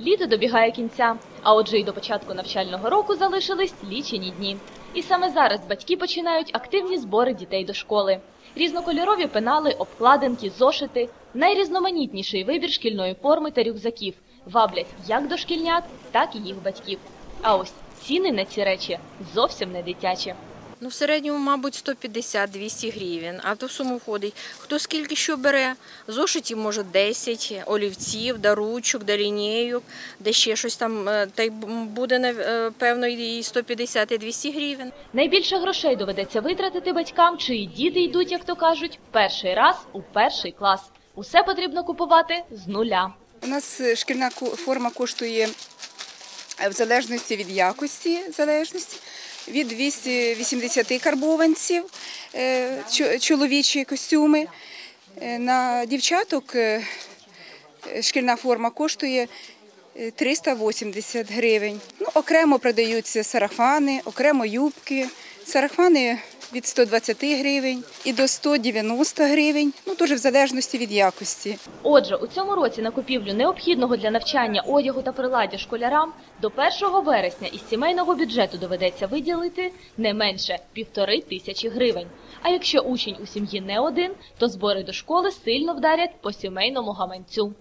Літо добігає кінця, а отже, й до початку навчального року залишились лічені дні. І саме зараз батьки починають активні збори дітей до школи. Різнокольорові пенали, обкладинки, зошити, найрізноманітніший вибір шкільної форми та рюкзаків ваблять як дошкільнят, так і їх батьків. А ось ціни на ці речі зовсім не дитячі. Ну, в середньому, мабуть, 150-200 гривень, а то в суму входить. Хто скільки що бере, зошитів може 10, олівців, до ручок, до лінійок, де ще щось там, е, та й буде, певно, і 150, і 200 гривень. Найбільше грошей доведеться витратити батькам, чиї діти йдуть, як то кажуть, перший раз у перший клас. Усе потрібно купувати з нуля. У нас е, шкільна форма коштує е, в залежності від якості, залежності, від 280 карбованців, е, чоловічі костюми. Е, На дівчаток е, е, шкільна форма коштує е, 380 гривень. Ну, окремо продаються сарафани, окремо юбки. Сарафани від 120 гривень і до 190 гривень, ну дуже в залежності від якості. Отже, у цьому році на купівлю необхідного для навчання одягу та приладдя школярам до 1 вересня із сімейного бюджету доведеться виділити не менше півтори тисячі гривень. А якщо учень у сім'ї не один, то збори до школи сильно вдарять по сімейному гаманцю.